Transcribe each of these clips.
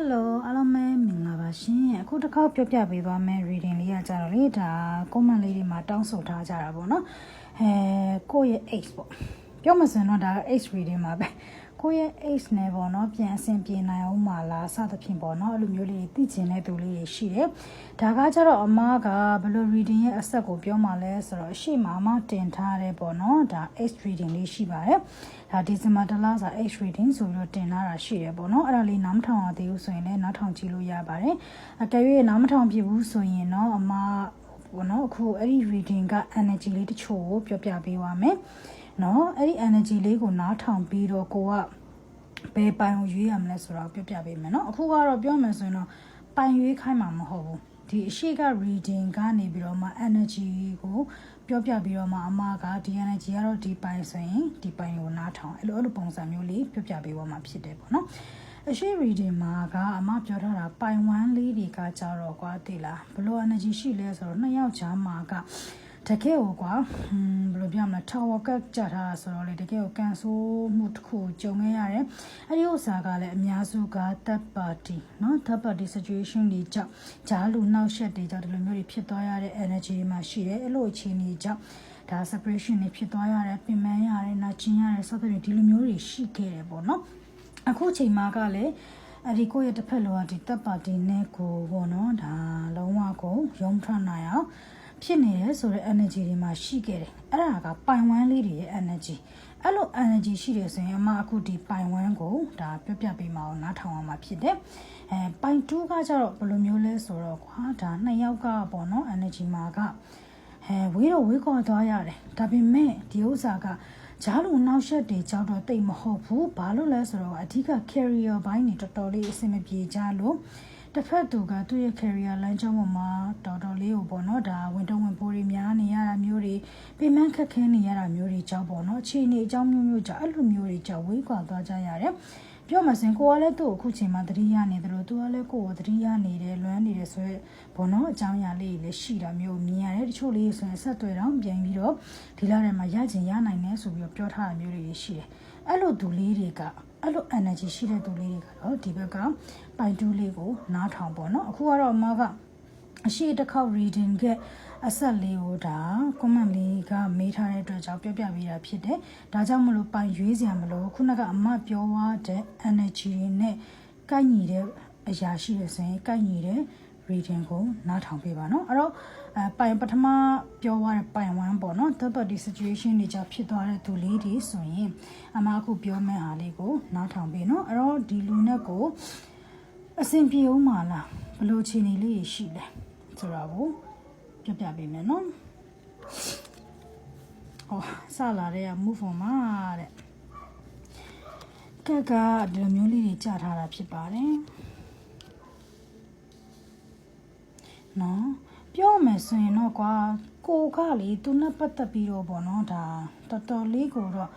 Hello အားလုံးပဲမင်္ဂလာပါရှင်အခုတစ်ခေါက်ပြောပြပေးသွားမယ့် reading လေးကကြတော့လေဒါ comment လေးတွေမှာတောင်းဆိုထားကြတာပေါ့နော်အဲကိုယ့်ရဲ့ age ပေါ့ပြောမှဆိုရင်တော့ဒါ age reading မှာပဲ ကိုယ့်ရဲ့ age နဲ့ပေါ့နော်ပြန်အဆင်ပြေနိုင်အောင်မလားစသဖြင့်ပေါ့နော်အဲ့လိုမျိုးလေးသိချင်တဲ့သူလေးတွေရှိတယ်ဒါကကြတော့အမားကဘယ်လို reading ရဲ့အဆက်ကိုပြောမှလဲဆိုတော့အရှိမအမတင်ထားတယ်ပေါ့နော်ဒါ age reading လေးရှိပါတယ်ဒါဒီဇင်ဘာတလစာ age reading ဆိုပြီးတော့တင်ထားတာရှိတယ်ပေါ့နော်အဲ့ဒါလေးနားမထောင်ရသေးဘူးဆိုရင်လည်းနားထောင်ကြည့်လို့ရပါတယ်အကယ်၍နားမထောင်ပြဘူးဆိုရင်တော့အမပေါ့နော်အခုအဲ့ဒီ reading က energy လေးတချို့ကိုပြောပြပေးပါမယ် နော်အဲ့ဒီ energy လေးကိုနားထောင်ပြီးတော့ကိုကဘယ်ပိုင်ကိုရွေးရမလဲဆိုတော့ပြောပြပေးမယ်နော်အခုကတော့ပြောမယ်ဆိုရင်တော့ပိုင်ရွေးခိုင်းမှာမဟုတ်ဘူးဒီအရှိက reading ကနေပြီးတော့မှ energy ကိုပြောပြပြီးတော့မှအမကဒီ energy ကတော့ဒီပိုင်ဆိုရင်ဒီပိုင်ကိုနားထောင်အဲ့လိုအဲ့လိုပုံစံမျိုးလေးပြောပြပေးသွားမှာဖြစ်တယ်ပေါ့နော်အရှိ reading မှာကအမပြောထားတာပိုင်1လေးတွေကကြတော့ကွာသိလားဘလို့ energy ရှိလဲဆိုတော့နှစ်ယောက်ချာမှာက တကယ်ကိုကွာဟွန်းဘယ်လိုပြောမလဲ tower ကကြထားတာဆိုတော့လေတကယ်ကိုကန်ဆိုးမှုတစ်ခုကြုံခဲ့ရတယ်အဲ့ဒီဥစ္စာကလည်းအများစုက third party เนาะ third party situation တွေကြောင့်ဂျားလူနောက်ဆက်တွေကြောင့်ဒီလိုမျိုးတွေဖြစ်သွားရတဲ့ energy တွေမှာရှိတယ်အဲ့လိုအခြေအနေကြောင့်ဒါ separation တွေဖြစ်သွားရတယ်ပြင်ပန်းရတယ်နာကျင်ရတယ်စသဖြင့်ဒီလိုမျိုးတွေရှိခဲ့တယ်ပေါ့နော်အခုချိန်မှာကလည်းအဲ့ဒီကိုယ့်ရဲ့တစ်ဖက်လောကဒီတပ်ပါတီနဲ့ကိုပေါ့နော်ဒါလုံးဝကိုရုံးထွက်နိုင်အောင် ဖြစ်နေတယ်ဆိုတဲ့ energy တွေမှာရှိခဲ့တယ်အဲ့ဒါကပိုင်ဝမ်းလေးတွေရဲ့ energy အဲ့လို energy ရှိတယ်ဆိုရင်အမအခုဒီပိုင်ဝမ်းကိုဒါပြပြပေးမအောင်နားထောင်အောင်မှာဖြစ်တယ်အဲပိုင်2ကကြတော့ဘယ်လိုမျိုးလဲဆိုတော့ကွာဒါနှစ်ယောက်ကပေါ့နော် energy မှာကအဲဝေးတော့ဝေးခေါ်သွားရတယ်ဒါပေမဲ့ဒီဥစ္စာကဂျားလူနောက်ဆက်တွေကြောက်တော့တိတ်မဟုတ်ဘူးဘာလို့လဲဆိုတော့အဓိက carrier ဘိုင်းနေတော်တော်လေးအဆင်မပြေကြလို့ တစ်ဖက်သူကသူ့ရဲ့ carrier လမ်းကြောင်းပေါ်မှာတော်တော်လေးကိုပေါ့နော်ဒါဝင်တော့ဝင်ပိုးတွေများနေရတာမျိုးတွေပြင်ပန်းခက်ခဲနေရတာမျိုးတွေကြောက်ပေါ့နော်အခြေအနေအကြောင်းမျိုးမျိုးကြောင့်အဲ့လိုမျိုးတွေကြောင့်ဝေးကွာသွားကြရတယ်ပြောမှစင်ကိုကလည်းသူ့ကိုအခုချိန်မှာသတိရနေတယ်လို့သူကလည်းကိုကိုသတိရနေတယ်လွမ်းနေတယ်ဆိုရက်ဘောနော်အကြောင်းအရာလေးတွေလည်းရှိတာမျိုးမြင်ရတယ်တချို့လေးဆိုရင်ဆက်တွေ့တော့ပြန်ပြီးတော့ဒီလာထဲမှာရကျင်ရနိုင်တယ်ဆိုပြီးတော့ပြောထားတာမျိုးတွေရှိတယ်အဲ့လိုသူလေးတွေကအဲ့လို energy ရှိတဲ့သူလေးတွေကတော့ဒီဘက်က ပိုင်တူးလေးကိုနားထောင်ပေါ့နော်အခုကတော့အမကအရှိတစ်ခေါက် reading ကအဆက်လေးကိုဒါ comment လေးကမေးထားတဲ့အတွက်ကြောင့်ပြပြပေးတာဖြစ်တယ်။ဒါကြောင့်မလို့ပိုင်ရွေးစရာမလိုခုနကအမပြောသွားတဲ့ energy တွေနဲ့ကိုက်ညီတဲ့အရာရှိရယ်ဆိုရင်ကိုက်ညီတဲ့ reading ကိုနားထောင်ပေးပါနော်။အဲ့တော့အဲပိုင်ပထမပြောသွားတဲ့ပိုင်ဝမ်းပေါ့နော်။ third party situation တွေကြောင့်ဖြစ်သွားတဲ့သူလေးတွေဆိုရင်အမအခုပြောမယ့်ဟာလေးကိုနားထောင်ပေးနော်။အဲ့တော့ဒီလူနဲ့ကို အဆင်ပြေအောင်မလားဘယ်လိုအခြေအနေလေးရှိလဲဆိုတော့ကိုပြပြပေးမယ်နော်ဟောစလာတဲ့က move on မှာတဲ့ကက်ကဒီလိုမျိုးလေးတွေကြာထားတာဖြစ်ပါတယ်နော်ပြောမယ်ဆိုရင်တော့ကွာကိုကလေသူနဲ့ပတ်သက်ပြီးတော့ပေါ့နော်ဒါတော်တော်လေးကိုတော့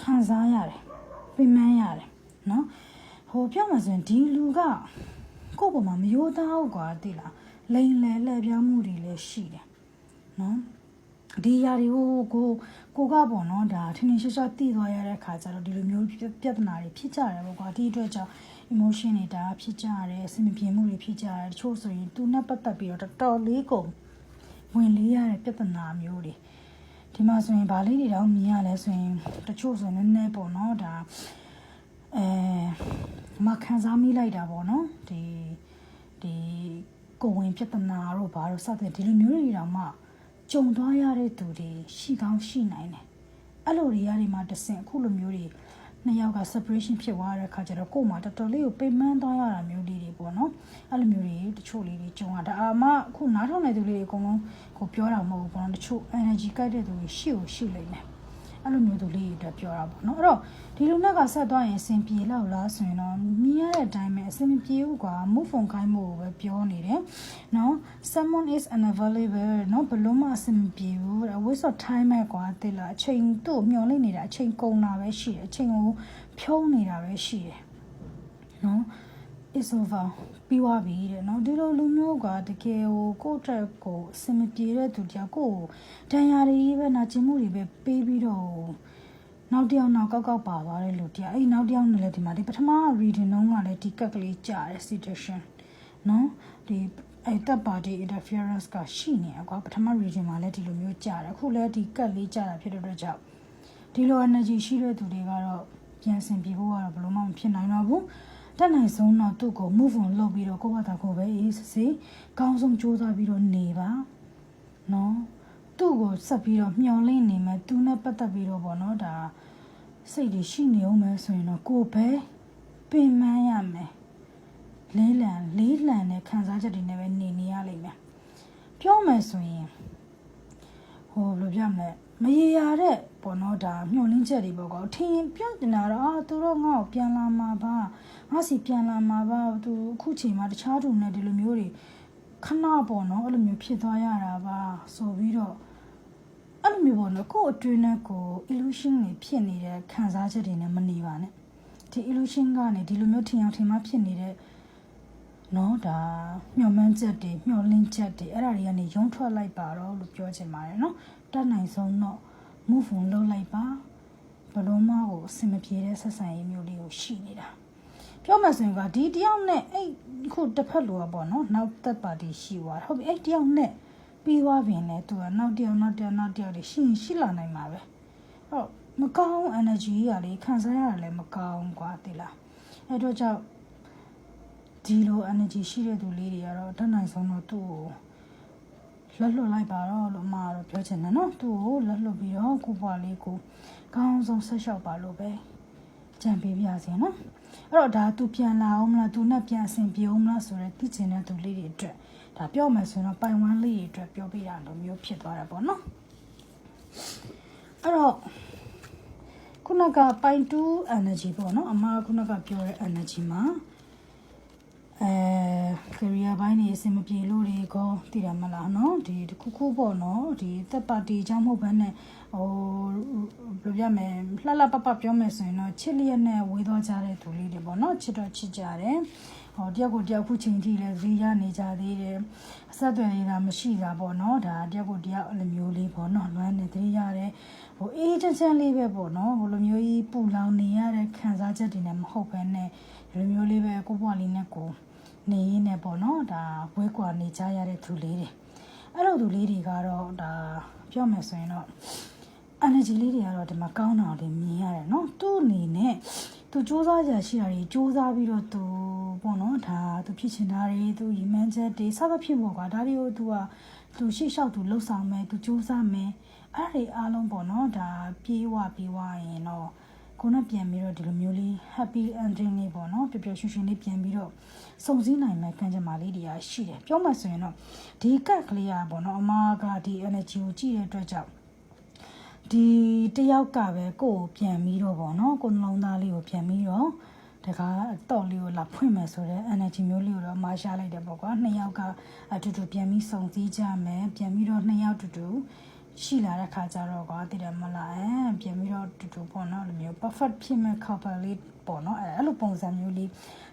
ခံစားရတယ်ပြင်ပန်းရတယ်နော် ဟိုပြောမှဆိုရင်ဒီလူကကိုယ့်ပေါ်မှာမယိုးသားဘူးကွာသိလားလိန်လဲလှည့်ပြောင်းမှုတွေလည်းရှိတယ်နော်ဒီຢာတွေကိုကိုကိုကပေါ့နော်ဒါထင်ထင်ရှားရှားသိသွားရတဲ့ခါကျတော့ဒီလိုမျိုးပြဿနာတွေဖြစ်ကြတယ်ပေါ့ကွာဒီအတွက်ကြောင့် emotion တွေဒါဖြစ်ကြရတယ်အဆင်မပြေမှုတွေဖြစ်ကြရတယ်တချို့ဆိုရင်သူနဲ့ပတ်သက်ပြီးတော့တော်တော်လေးကုန်ဝင်လေးရတဲ့ပြဿနာမျိုးတွေဒီမှာဆိုရင်ဗာလေးတွေတော့မြင်ရလဲဆိုရင်တချို့ဆိုရင်နည်းနည်းပေါ့နော်ဒါအဲ မခံစားမိလိုက်တာပေါ့နော်ဒီဒီကိုဝင်ပြဿနာတို့ဘာလို့စတဲ့ဒီလိုမျိုးတွေတောင်မှကြုံသွားရတဲ့သူတွေရှိကောင်းရှိနိုင်တယ်အဲ့လိုတွေရတွေမှာတဆင်အခုလိုမျိုးတွေနှစ်ယောက်က separation ဖြစ်သွားတဲ့အခါကျတော့ကို့မှာတော်တော်လေးကိုပိတ်မှန်းသွားရတာမျိုးလေးတွေပေါ့နော်အဲ့လိုမျိုးတွေတချို့လေးတွေကြုံရတာအာမအခုနားထောင်နေသူလေးတွေအကုန်လုံးကိုပြောတာမဟုတ်ဘူးပေါ့နော်တချို့ energy ကိုက်တဲ့သူတွေရှိကိုရှိလိမ့်မယ် အဲ့လိုမျိုးသူလေးတွေပြောတာပေါ့နော်အဲ့တော့ဒီလူနဲ့ကဆက်သွားရင်အဆင်ပြေလောက်လားဆိုရင်တော့မြင်ရတဲ့အတိုင်းပဲအဆင်မပြေဘူးကွာ move on ခိုင်းမှုကိုပဲပြောနေတယ်နော် someone is unavailable နော်ဘလို့မှအဆင်မပြေဘူး waste of time ပဲကွာတိလားအချိန်သူ့မျောနေနေတာအချိန်ကုန်တာပဲရှိတယ်အချိန်ကိုဖြုံးနေတာပဲရှိတယ်နော် is over ပြီးသွားပြီတဲ့เนาะဒီလိုလူမျိုးကတကယ်ကိုကိုယ့်တက်ကိုအဆင်မပြေတဲ့သူတယောက်ကိုတန်ရာတွေပဲနာကျင်မှုတွေပဲပေးပြီးတော့ နောက်တစ်ယောက်နောက်ကောက်ကောက်ပါသွားတဲ့လူတရားအဲ့ဒီနောက်တစ်ယောက်နဲ့လည်းဒီမှာဒီပထမ reading တုန်းကလည်းဒီကက်ကလေးကြားတယ် situation နော်ဒီအဲ့တပ်ပါတီ interference ကရှိနေအကွာပထမ reading မှာလည်းဒီလိုမျိုးကြားတယ်အခုလည်းဒီကက်လေးကြားတာဖြစ်တဲ့အတွက်ကြောင့်ဒီလို energy ရှိတဲ့သူတွေကတော့ပြန်ဆင်ပြေဖို့ကတော့ဘယ်လိုမှမဖြစ်နိုင်တော့ဘူး တက်နိုင်ဆုံးတော့သူ့ကို move on လုပ်ပြီးတော့ကိုယ့်ဘာသာကိုယ်ပဲအေးစစ်စစ်ကောင်းဆုံးစူးစမ်းပြီးတော့နေပါနော်သူ့ကိုဆက်ပြီးတော့မျောလင့်နေမယ်သူနဲ့ပတ်သက်ပြီးတော့ပေါ့နော်ဒါစိတ်တွေရှိနေအောင်မယ်ဆိုရင်တော့ကိုယ်ပဲပင်ပန်းရမယ်လေးလံလေးလံတဲ့ခံစားချက်တွေနဲ့ပဲနေနေရလိမ့်မယ်ပြောမယ်ဆိုရင်ဟိုဘယ်လိုပြောမလဲ မရေရတဲ့ပေါ့နော်ဒါမျောလင်းချက်တွေပေါ့ကောထင်ရင်ပြောတင်တာတော့အာသူတို့ငါ့ကိုပြန်လာမှာပါငါစီပြန်လာမှာပါသူအခုချိန်မှာတခြားသူနဲ့ဒီလိုမျိုးတွေခဏပေါ့နော်အဲ့လိုမျိုးဖြစ်သွားရတာပါဆိုပြီးတော့အဲ့လိုမျိုးပေါ့နော်ကို့အတွင်းနဲ့ကို illusion တွေဖြစ်နေတဲ့ခံစားချက်တွေနဲ့မနေပါနဲ့ဒီ illusion ကနေဒီလိုမျိုးထင်အောင်ထင်မှဖြစ်နေတဲ့နော်ဒါမျောမှန်းချက်တွေမျောလင်းချက်တွေအဲ့ဒါတွေကနေရုံထွက်လိုက်ပါတော့လို့ပြောချင်ပါတယ်နော် တတ်နိုင်ဆုံးတော့ move on လုပ်လိုက်ပါဘလုံးမကိုအဆင်မပြေတဲ့ဆက်ဆံရေးမျိုးလေးကိုရှိနေတာပြောမှဆိုရင်ကဒီတယောက်နဲ့အဲ့ခုတစ်ဖက်လိုပေါ့နော်နောက်သက်ပါတီရှိသွားဟုတ်ပြီအဲ့တယောက်နဲ့ပြီးသွားပြီလေသူကနောက်တယောက်နောက်တယောက်နောက်တယောက်တွေရှိရင်ရှိလာနိုင်မှာပဲဟုတ်မကောင်း energy ကြီးကလေခံစားရတာလည်းမကောင်းกว่าတိလားအဲ့တော့ကြောင့်ဒီလို energy ရှိတဲ့သူလေးတွေကတော့တတ်နိုင်ဆုံးတော့သူ့ကို လက်လွတ်လိုက်ပါတော့လို့အမကတော့ပြောချင်တယ်နော်သူ့ကိုလက်လွတ်ပြီးတော့ကိုပွားလေးကိုကောင်းဆုံးဆက်လျှောက်ပါလို့ပဲကြံပေးပြစီနော်အဲ့တော့ဒါသူပြန်လာအောင်မလားသူနဲ့ပြန်အဆင်ပြေအောင်မလားဆိုတော့သိချင်တဲ့သူလေးတွေအတွက်ဒါပြောမယ်ဆိုတော့ပိုင်ဝမ်းလေးတွေအတွက်ပြောပြတာလိုမျိုးဖြစ်သွားတာပေါ့နော်အဲ့တော့ခုနကပိုင်2 energy ပေါ့နော်အမကခုနကပြောတဲ့ energy မှာ အဲ career ဘိုင်းနေအဆင်မပြေလို့တွေကောသိတယ်မလားနော်ဒီတခုခုပေါ့နော်ဒီသက်ပါတီကြောင့်မဟုတ်ဘဲနဲ့ဟိုဘယ်လိုပြမလဲလှလှပပပြောမယ်ဆိုရင်တော့ချစ်လျက်နဲ့ဝေးတော့ကြတဲ့သူလေးတွေပေါ့နော်ချစ်တော့ချစ်ကြတယ်ဟောတယောက်ကိုတယောက်ခုချိန်ထိလဲဈေးရနေကြသေးတယ်အဆက်အသွယ်နေတာမရှိတာပေါ့နော်ဒါတယောက်ကိုတယောက်အလိုမျိုးလေးပေါ့နော်လွမ်းနေသေးရတယ်ဟိုအေးချမ်းချမ်းလေးပဲပေါ့နော်ဟိုလိုမျိုးကြီးပူလောင်နေရတဲ့ခံစားချက်တွေနဲ့မဟုတ်ဘဲနဲ့ ဒီလိုမျိုးလေးပဲကိုပွားလေးနဲ့ကိုနေရင်းနဲ့ပေါ့နော်ဒါဝဲကွာနေကြရတဲ့သူလေးတွေအဲ့လိုသူလေးတွေကတော့ဒါပြောမယ်ဆိုရင်တော့ energy လေးတွေကတော့ဒီမှာကောင်းတာလေးမြင်ရတယ်နော်သူ့အနေနဲ့သူစူးစမ်းကြရှိတာတွေစူးစမ်းပြီးတော့သူပေါ့နော်ဒါသူဖြစ်ချင်တာတွေသူရည်မှန်းချက်တွေစသဖြင့်ပေါ့ကွာဒါတွေကိုသူကသူရှေ့လျှောက်သူလှုပ်ဆောင်မယ်သူစူးစမ်းမယ်အဲ့ဒီအားလုံးပေါ့နော်ဒါပြေးဝပြေးဝရင်တော့ ကိုနဲ့ပြန်ပြီးတော့ဒီလိုမျိုးလေး happy ending လေးပေါ့နော်ပျော်ပျော်ရွှင်ရွှင်လေးပြန်ပြီးတော့စုံစည်းနိုင်မဲ့ကံကြမ္မာလေးတွေကရှိတယ်ပြောမှဆိုရင်တော့ဒီကက်ကလေးကပေါ့နော်အမကဒီ energy ကိုကြည့်တဲ့အတွက်ကြောင့်ဒီတယောက်ကပဲကိုယ်ကိုပြန်ပြီးတော့ပေါ့နော်ကိုနှလုံးသားလေးကိုပြန်ပြီးတော့တကားတော့လေးကိုလာဖွင့်မယ်ဆိုတော့ energy မျိုးလေးကိုတော့မာရှာလိုက်တယ်ပေါ့ကွာနှစ်ယောက်ကအတူတူပြန်ပြီးစုံစည်းကြမယ်ပြန်ပြီးတော့နှစ်ယောက်တူတူ ရှိလာတဲ့ခါကျတော့ကွာတည်တယ်မလားအဲပြန်ပြီးတော့တူတူပေါ့နော်လိုမျိုး perfect ဖြစ်မဲ့ couple လေးပေါ့နော်အဲအဲ့လိုပုံစံမျိုးလေး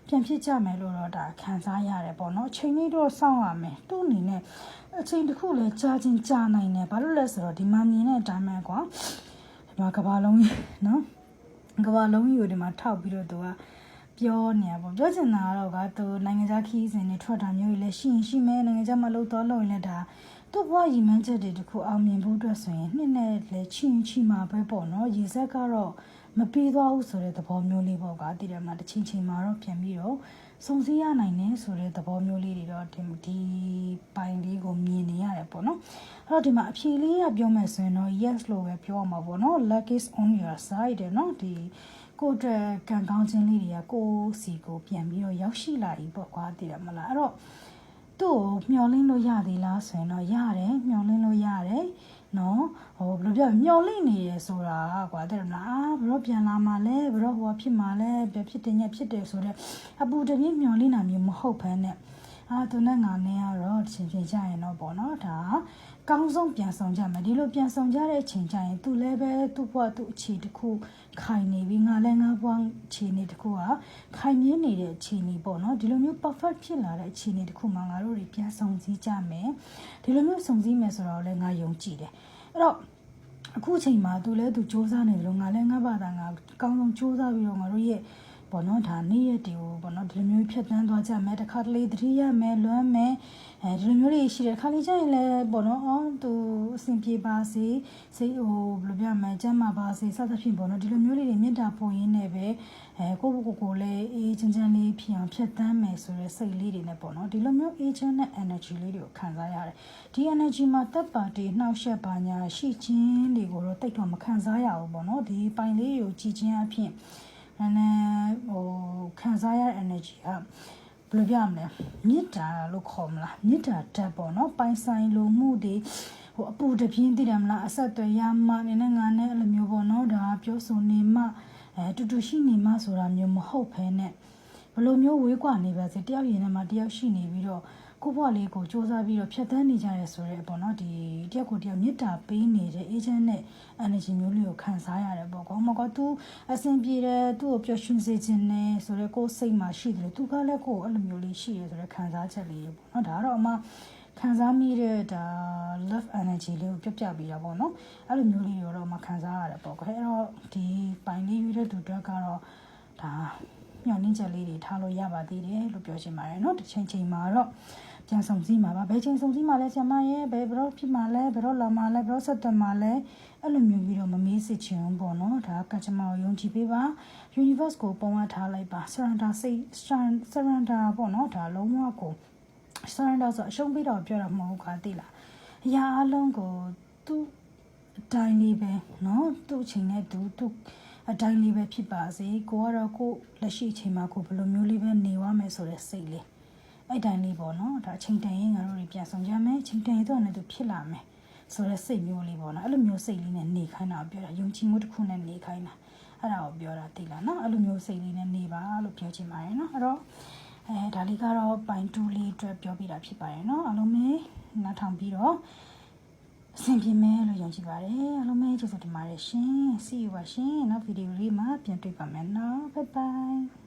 ပြန်ဖြစ်ကြမယ်လို့တော့ဒါခံစားရတယ်ပေါ့နော်ချိန်လေးတော့စောင့်ရမယ်သူ့အနေနဲ့အချိန်တစ်ခုလဲကြာချင်းကြာနိုင်တယ်ဘာလို့လဲဆိုတော့ဒီမှာမြင်တဲ့အတိုင်းပဲကွာဒီမှာကဘာလုံးကြီးနော်ကဘာလုံးကြီးကိုဒီမှာထောက်ပြီးတော့သူက ပြောနေရပေါ့ပြောချင်တာကတော့ကသူနိုင်ငံခြားခီးစဉ်တွေထွက်တာမျိုးတွေလည်းရှိရင်ရှိမယ်နိုင်ငံခြားမှာလို့တော့လို့ရင်လည်းဒါသူ့ဘဝရည်မှန်းချက်တွေတခုအောင်မြင်ဖို့အတွက်ဆိုရင်နှစ်နဲ့လည်းချင်းချီမှာပဲပေါ့နော်ရေဆက်ကတော့မပြီးသွားဘူးဆိုတဲ့သဘောမျိုးလေးပေါ့ကတည်တယ်မလားတစ်ချိန်ချိန်မှာတော့ပြန်ပြီးတော့ စုံစည်းရနိုင်တယ်ဆိုတဲ့သဘောမျိုးလေးတွေတော့ဒီဒီပိုင်လေးကိုမြင်နေရတယ်ပေါ့နော်အဲ့တော့ဒီမှာအဖြေလေးကပြောမယ်ဆိုရင်တော့ yes လို့ပဲပြောမှာပေါ့နော် luck is on your side တဲ့နော်ဒီကိုယ်အတွက်ကံကောင်းခြင်းလေးတွေကကိုယ်စီကိုပြန်ပြီးတော့ရောက်ရှိလာပြီပေါ့ကွာတည်တယ်မလားအဲ့တော့သူ့ကိုမျောလင်းလို့ရသေးလားဆိုရင်တော့ရတယ်မျောလင်းလို့ရတယ် နော်ဟိုဘယ်လိုပြောမျောလိမ့်နေရဆိုတာကွာတဲ့မလားအာဘယ်တော့ပြန်လာမှလဲဘယ်တော့ဟိုဖြစ်မှလဲပြဖြစ်တယ်ညဖြစ်တယ်ဆိုတော့အပူတပြင်းမျောလိမ့်တာမျိုးမဟုတ်ဘဲနဲ့ အာသူနဲ့ငါနဲ့ကတော့ချင်းချင်းကြရင်တော့ပေါ့နော်ဒါကောင်းဆုံးပြန်ဆောင်ကြမယ်ဒီလိုပြန်ဆောင်ကြတဲ့အချိန်ကျရင်သူလည်းပဲသူ့ဘဝသူ့အခြေတစ်ခုခိုင်နေပြီငါလည်းငါဘဝအခြေအနေတစ်ခုကခိုင်မြဲနေတဲ့အခြေအနေပေါ့နော်ဒီလိုမျိုး perfect ဖြစ်လာတဲ့အခြေအနေတစ်ခုမှာငါတို့တွေပြန်ဆောင်စည်းကြမယ်ဒီလိုမျိုးဆောင်စည်းမယ်ဆိုတော့လည်းငါယုံကြည်တယ်အဲ့တော့အခုချိန်မှာသူလဲသူစူးစမ်းနေတယ်လို့ငါလဲငါဘာသာငါအကောင်းဆုံးစူးစမ်းပြီးတော့ငါတို့ရဲ့ ဘောနော်ဒါနေ့ရက်တွေကိုဘောနော်ဒီလိုမျိုးဖြတ်တန်းသွားကြမယ်တစ်ခါတလေသတိရမယ်လွမ်းမယ်အဲဒီလိုမျိုးတွေရှိတယ်တစ်ခါလေကျရင်လည်းဘောနော်အော်သူအဆင်ပြေပါစေစိတ်ဟိုဘယ်လိုပြောမလဲကျမ်းမာပါစေစသဖြင့်ဘောနော်ဒီလိုမျိုးလေးတွေမေတ္တာပို့ရင်းနဲ့ပဲအဲကိုယ့်ဘကိုယ်ကိုယ်လည်းအေးချမ်းချမ်းလေးဖြစ်အောင်ဖြတ်တန်းမယ်ဆိုတဲ့စိတ်လေးတွေနဲ့ပေါ့နော်ဒီလိုမျိုးအေးချမ်းတဲ့ energy လေးတွေကိုခံစားရတယ်ဒီ energy မှာတပ်ပါတီနှောက်ယှက်ပါညာရှိခြင်းတွေကိုတော့တိတ်တော့မခံစားရဘူးပေါ့နော်ဒီပိုင်လေးကိုကြည်ခြင်းအဖြစ် နည်းနည်းဟိုခံစားရတဲ့ energy ကဘယ်လိုပြမလဲမေတ္တာလို့ခေါ်မလားမေတ္တာဓာတ်ပေါ့နော်ပိုင်ဆိုင်လိုမှုတွေဟိုအပူတပြင်းသိတယ်မလားအဆက်အသွယ်ရမှနည်းနည်းငါနဲ့အဲ့လိုမျိုးပေါ့နော်ဒါပြောဆိုနေမှအဲတူတူရှိနေမှဆိုတာမျိုးမဟုတ်ဘဲနဲ့ဘယ်လိုမျိုးဝေးကွာနေပါစေတယောက်ရင်ထဲမှာတယောက်ရှိနေပြီးတော့ ကိုယ့်ဘဝလေးကိုစ조사ပြီးတော့ဖြတ်သန်းနေကြရဲဆိုရဲပေါ့နော်ဒီတယောက်ကိုတယောက်မေတ္တာပေးနေတဲ့ agent နဲ့ energy မျိုးလေးကိုခံစားရတယ်ပေါ့ကောမကောသူအဆင်ပြေတယ်သူ့ကိုပျော်ရွှင်စေခြင်းနဲ့ဆိုရဲကိုယ်စိတ်မှာရှိတယ်သူကလည်းကိုယ်အဲ့လိုမျိုးလေးရှိရဲဆိုရဲခံစားချက်လေးပေါ့နော်ဒါကတော့အမခံစားမိတဲ့ဒါ love energy လေးကိုပြပြပေးတာပေါ့နော်အဲ့လိုမျိုးလေးတွေတော့မခံစားရတယ်ပေါ့အဲ့တော့ဒီပိုင်လေးရွေးတဲ့သူတွေကတော့ဒါညှော်နှင်းချက်လေးတွေထားလို့ရပါသေးတယ်လို့ပြောချင်ပါတယ်เนาะတစ်ချိန်ချိန်မှာတော့ ပြန်ဆောင်စည်းမှာပါဘယ်ချိန်ဆောင်စည်းမှာလဲဆရာမရဲ့ဘယ်ဘယ်တော့ဖြစ်မှာလဲဘယ်တော့လာမှာလဲဘယ်တော့ဆက်သွယ်မှာလဲအဲ့လိုမျိုးပြီးတော့မမေးစစ်ချင်ဘူးပေါ့နော်ဒါကချမကိုယုံကြည်ပေးပါ universe ကိုပုံအပ်ထားလိုက်ပါ surrender စိတ် surrender ပေါ့နော်ဒါလုံးဝကို surrender ဆိုအရှုံးပေးတော့ပြောတာမဟုတ်ခါသိလားအရာအလုံးကိုသူ့အတိုင်းလေးပဲเนาะသူ့အချိန်နဲ့သူသူ့အတိုင်းလေးပဲဖြစ်ပါစေကိုကတော့ကိုလက်ရှိအချိန်မှာကိုဘယ်လိုမျိုးလေးပဲနေဝမယ်ဆိုတဲ့စိတ်လေး အဲ့တိုင်းလေးပေါ့နော်ဒါအချိန်တန်ရင်ငါတို့တွေပြန်ဆောင်ကြမယ်အချိန်တန်ရင်တော့လည်းသူဖြစ်လာမယ်ဆိုတဲ့စိတ်မျိုးလေးပေါ့နော်အဲ့လိုမျိုးစိတ်လေးနဲ့နေခိုင်းတာပြောတာယုံကြည်မှုတစ်ခုနဲ့နေခိုင်းတာအဲ့ဒါကိုပြောတာသိလားနော်အဲ့လိုမျိုးစိတ်လေးနဲ့နေပါလို့ပြောချင်ပါတယ်နော်အဲ့တော့အဲဒါလေးကတော့ပိုင်တူလေးအတွက်ပြောပြတာဖြစ်ပါတယ်နော်အားလုံးပဲနားထောင်ပြီးတော့အဆင်ပြေမယ်လို့ယုံကြည်ပါတယ်အားလုံးပဲကျေးဇူးတင်ပါတယ်ရှင် see you ပါရှင်နောက်ဗီဒီယိုလေးမှာပြန်တွေ့ပါမယ်နော် bye bye